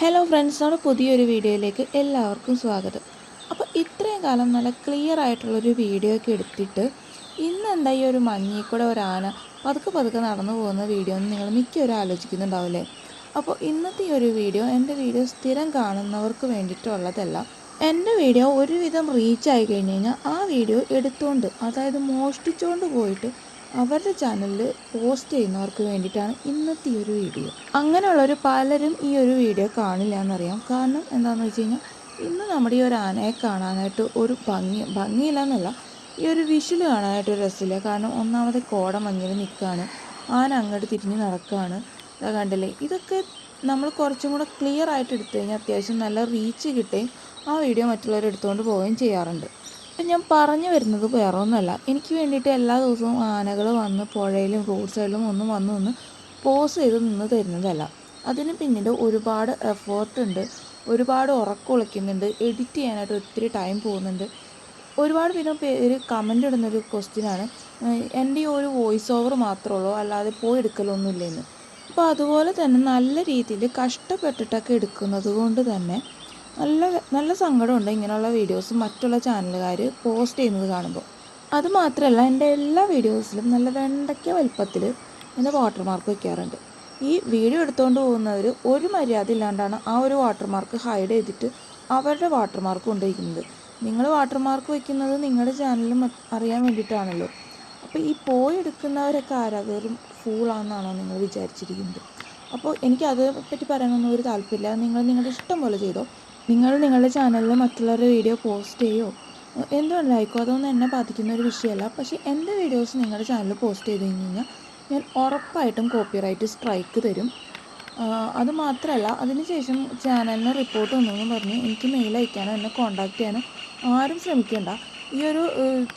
Hello friends നമ്മുടെ പുതിയൊരു വീഡിയോയിലേക്ക് എല്ലാവർക്കും സ്വാഗതം. അപ്പോൾ ഇത്രയും കാലം നല്ല ക്ലിയർ ആയിട്ടുള്ളൊരു വീഡിയോ ഒക്കെ എടുത്തിട്ട് ഇന്ന് എന്താ ഈ ഒരു മഞ്ഞിൽ കൂടെ ഒരു ആന പതുക്കെ പതുക്കെ നടന്നു പോകുന്ന വീഡിയോ എന്ന് നിങ്ങൾ മിക്കവരും ആലോചിക്കുന്നുണ്ടാവില്ലേ? അപ്പോൾ ഇന്നത്തെ ഈ ഒരു വീഡിയോ എന്റെ വീഡിയോ സ്ഥിരം കാണുന്നവർക്ക് വേണ്ടിയിട്ടുള്ളതല്ല എന്റെ വീഡിയോ ഒരുവിധം റീച്ച് ആയി കഴിഞ്ഞ് കഴിഞ്ഞാൽ ആ വീഡിയോ എടുത്തുകൊണ്ട് അതായത് മോഷ്ടിച്ചുകൊണ്ട് പോയിട്ട് അവരുടെ ചാനലിൽ പോസ്റ്റ് ചെയ്യുന്നവർക്ക് വേണ്ടിയിട്ടാണ് ഇന്നത്തെ ഈ ഒരു വീഡിയോ. അങ്ങനെയുള്ളവർ പലരും ഈ ഒരു വീഡിയോ കാണില്ല എന്നറിയാം. കാരണം എന്താണെന്ന് വെച്ച് കഴിഞ്ഞാൽ ഇന്ന് നമ്മുടെ ഈ ഒരു ആനയെ കാണാനായിട്ട് ഒരു ഭംഗി ഭംഗിയില്ല എന്നല്ല ഈ ഒരു വിഷു കാണാനായിട്ട് ഒരു രസമില്ല. കാരണം ഒന്നാമത് കോട മഞ്ഞിൽ നിൽക്കുകയാണ് ആന അങ്ങോട്ട് തിരിഞ്ഞ് നടക്കുകയാണ് ഇതാ കണ്ടില്ലേ? ഇതൊക്കെ നമ്മൾ കുറച്ചും കൂടെ ക്ലിയർ ആയിട്ട് എടുത്തു കഴിഞ്ഞാൽ അത്യാവശ്യം നല്ല റീച്ച് കിട്ടുകയും ആ വീഡിയോ മറ്റുള്ളവർ എടുത്തുകൊണ്ട് പോവുകയും ചെയ്യാറുണ്ട്. അപ്പം ഞാൻ പറഞ്ഞു വരുന്നത് വേറെ ഒന്നുമല്ല എനിക്ക് വേണ്ടിയിട്ട് എല്ലാ ദിവസവും ആനകൾ വന്ന് പുഴയിലും റോഡ് സൈഡിലും ഒന്നും വന്ന് നിന്ന് പോസ് ചെയ്ത് നിന്ന് തരുന്നതല്ല. അതിന് പിന്നിൽ ഒരുപാട് എഫേർട്ട് ഉണ്ട്. ഒരുപാട് ഉറക്കൊളിക്കുന്നുണ്ട് എഡിറ്റ് ചെയ്യാനായിട്ട് ഒത്തിരി ടൈം പോകുന്നുണ്ട്. ഒരുപാട് പിന്നെ പേര് കമന്റ് ഇടുന്നൊരു ക്വസ്റ്റ്യനാണ് എന്റെ ഈ ഒരു വോയിസ് ഓവർ മാത്രമേ ഉള്ളൂ അല്ലാതെ പോയി എടുക്കലൊന്നുമില്ലെന്ന്. അപ്പോൾ അതുപോലെ തന്നെ നല്ല രീതിയിൽ കഷ്ടപ്പെട്ടിട്ടൊക്കെ എടുക്കുന്നത് കൊണ്ട് തന്നെ നല്ല നല്ല സങ്കടമുണ്ട് ഇങ്ങനെയുള്ള വീഡിയോസ് മറ്റുള്ള ചാനലുകാർ പോസ്റ്റ് ചെയ്യുന്നത് കാണുമ്പോൾ അത് മാത്രമല്ല എന്റെ എല്ലാ വീഡിയോസിലും നല്ല വെണ്ടയ്ക്ക വലുപ്പത്തിൽ എന്റെ വാട്ടർമാർക്ക് വയ്ക്കാറുണ്ട് ഈ വീഡിയോ എടുത്തുകൊണ്ട് പോകുന്നവർ ഒരു മര്യാദ ഇല്ലാണ്ടാണ് ആ ഒരു വാട്ടർമാർക്ക് ഹൈഡ് ചെയ്തിട്ട് അവരുടെ വാട്ടർമാർക്ക് കൊണ്ടുവയ്ക്കുന്നത് നിങ്ങൾ വാട്ടർമാർക്ക് വയ്ക്കുന്നത് നിങ്ങളുടെ ചാനലിൽ അറിയാൻ വേണ്ടിയിട്ടാണല്ലോ. അപ്പോൾ ഈ പോയി എടുക്കുന്നവരൊക്കെ ആരാ? വെറും ഫൂളാണെന്നാണോ നിങ്ങൾ വിചാരിച്ചിരിക്കുന്നത്. അപ്പോൾ എനിക്ക് അതിനെപ്പറ്റി പറയാനൊന്നും ഒരു താല്പര്യമില്ല. നിങ്ങൾ നിങ്ങളുടെ ഇഷ്ടം പോലെ ചെയ്തോ? നിങ്ങൾ നിങ്ങളുടെ ചാനലിൽ മറ്റുള്ളവരുടെ വീഡിയോ പോസ്റ്റ് ചെയ്യോ? എന്തുകൊണ്ടായിക്കോ അതൊന്നും എന്നെ ബാധിക്കുന്ന ഒരു വിഷയമല്ല. പക്ഷേ എന്റെ വീഡിയോസ് നിങ്ങളുടെ ചാനലിൽ പോസ്റ്റ് ചെയ്ത് കഴിഞ്ഞ് കഴിഞ്ഞാൽ ഞാൻ ഉറപ്പായിട്ടും കോപ്പിറൈറ്റ് സ്ട്രൈക്ക് തരും. അത് മാത്രമല്ല അതിനുശേഷം ചാനലിന് റിപ്പോർട്ട് വന്നെന്ന് പറഞ്ഞ് എനിക്ക് മെയിൽ അയക്കാനോ എന്നെ കോൺടാക്ട് ചെയ്യാനോ ആരും ശ്രമിക്കേണ്ട. ഈ ഒരു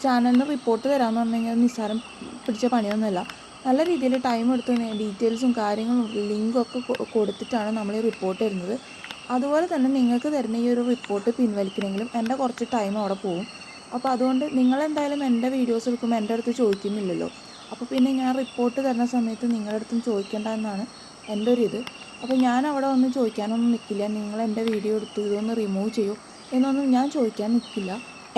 ചാനലിന് റിപ്പോർട്ട് തരാമെന്ന് പറഞ്ഞു കഴിഞ്ഞാൽ നിസ്സാരം പിടിച്ച പണിയൊന്നുമല്ല. നല്ല രീതിയിൽ ടൈം എടുത്ത് ഡീറ്റെയിൽസും കാര്യങ്ങളും ലിങ്കും ഒക്കെ കൊടുത്തിട്ടാണ് നമ്മൾ റിപ്പോർട്ട് തരുന്നത്. അതുപോലെ തന്നെ നിങ്ങൾക്ക് തരുന്ന ഈ ഒരു റിപ്പോർട്ട് പിൻവലിക്കണമെങ്കിലും എന്റെ കുറച്ച് ടൈം അവിടെ പോകും. അപ്പോൾ അതുകൊണ്ട് നിങ്ങളെന്തായാലും എന്റെ വീഡിയോസ് എടുക്കുമ്പോൾ എന്റെ അടുത്ത് ചോദിക്കുന്നില്ലല്ലോ. അപ്പോൾ പിന്നെ ഞാൻ റിപ്പോർട്ട് തരുന്ന സമയത്ത് നിങ്ങളുടെ അടുത്തും ചോദിക്കേണ്ട എന്നാണ് എന്റെ ഒരു ഇത്. അപ്പോൾ ഞാൻ അവിടെ ഒന്നും ചോദിക്കാനൊന്നും നിൽക്കില്ല നിങ്ങൾ എന്റെ വീഡിയോ എടുത്തു ഇതൊന്ന് റിമൂവ് ചെയ്യൂ എന്നൊന്നും ഞാൻ ചോദിക്കാൻ നിൽക്കില്ല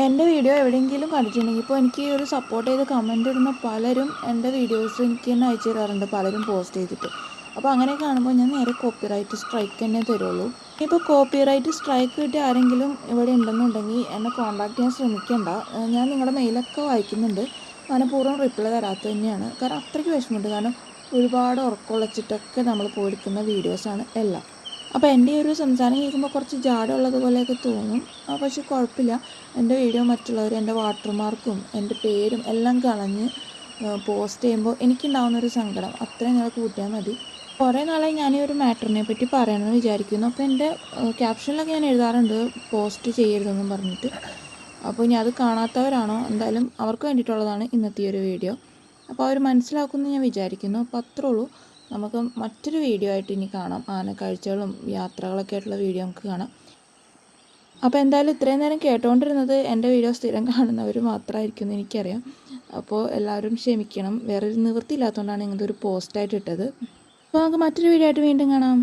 എന്റെ വീഡിയോ എവിടെയെങ്കിലും കണ്ടിട്ടുണ്ടെങ്കിൽ ഇപ്പോൾ എനിക്ക് ഈ ഒരു സപ്പോർട്ട് ചെയ്ത് കമന്റ് ഇടുന്ന പലരും എന്റെ വീഡിയോസ് എനിക്ക് തന്നെ അയച്ചു തരാറുണ്ട്. പലരും പോസ്റ്റ് ചെയ്തിട്ട്. അപ്പോൾ അങ്ങനെ കാണുമ്പോൾ ഞാൻ നേരെ കോപ്പിറൈറ്റ് സ്ട്രൈക്ക് തന്നെ തരുള്ളൂ. ഇപ്പോൾ കോപ്പിറൈറ്റ് സ്ട്രൈക്ക് കിട്ടിയ ആരെങ്കിലും ഇവിടെ ഉണ്ടെന്നുണ്ടെങ്കിൽ എന്നെ കോൺടാക്ട് ചെയ്യാൻ ശ്രമിക്കേണ്ട. ഞാൻ നിങ്ങളുടെ മെയിലൊക്കെ വായിക്കുന്നുണ്ട്. മനഃപൂർവം റിപ്ലൈ തരാത്തത് തന്നെയാണ്. കാരണം അത്രയ്ക്ക് വിഷമമുണ്ട്. കാരണം ഒരുപാട് ഉറക്കമുളച്ചിട്ടൊക്കെ നമ്മൾ പോയിരിക്കുന്ന വീഡിയോസാണ് എല്ലാം. അപ്പോൾ എന്റെ ഒരു സംസാരം കേൾക്കുമ്പോൾ കുറച്ച് ജാടമുള്ളത് പോലെയൊക്കെ തോന്നും. പക്ഷേ കുഴപ്പമില്ല. എന്റെ വീഡിയോ മറ്റുള്ളവർ എന്റെ വാട്ടർമാർക്കും എന്റെ പേരും എല്ലാം കളഞ്ഞ് പോസ്റ്റ് ചെയ്യുമ്പോൾ എനിക്കുണ്ടാകുന്ന ഒരു സങ്കടം. അത്രയും നിങ്ങൾ കൂട്ടിയാൽ മതി. കുറേ നാളായി ഞാൻ ഈ ഒരു മാറ്ററിനെ പറ്റി പറയണമെന്ന് വിചാരിക്കുന്നു. അപ്പോൾ എന്റെ ക്യാപ്ഷനിലൊക്കെ ഞാൻ എഴുതാറുണ്ട് പോസ്റ്റ് ചെയ്യരുതെന്നും പറഞ്ഞിട്ട്. അപ്പോൾ ഞാൻ അത് കാണാത്തവരാണോ? എന്തായാലും അവർക്ക് വേണ്ടിയിട്ടുള്ളതാണ് ഇന്നത്തെ ഒരു വീഡിയോ. അപ്പോൾ അവർ മനസ്സിലാക്കുമെന്ന് ഞാൻ വിചാരിക്കുന്നു. അപ്പോൾ അത്രേ ഉള്ളൂ. നമുക്ക് മറ്റൊരു വീഡിയോ ആയിട്ട് ഇനി കാണാം. ആനക്കാഴ്ചകളും യാത്രകളൊക്കെ ആയിട്ടുള്ള വീഡിയോ നമുക്ക് കാണാം. അപ്പോൾ എന്തായാലും ഇത്രയും നേരം കേട്ടുകൊണ്ടിരുന്നത് എന്റെ വീഡിയോ സ്ഥിരം കാണുന്നവർ മാത്രമായിരിക്കും എന്ന് എനിക്കറിയാം. അപ്പോൾ എല്ലാവരും ക്ഷമിക്കണം. വേറൊരു നിവൃത്തിയില്ലാത്തതുകൊണ്ടാണ് ഇങ്ങനത്തെ ഒരു പോസ്റ്റായിട്ട് ഇട്ടത്. അപ്പോൾ നമുക്ക് മറ്റൊരു വീഡിയോ ആയിട്ട് വീണ്ടും കാണാം.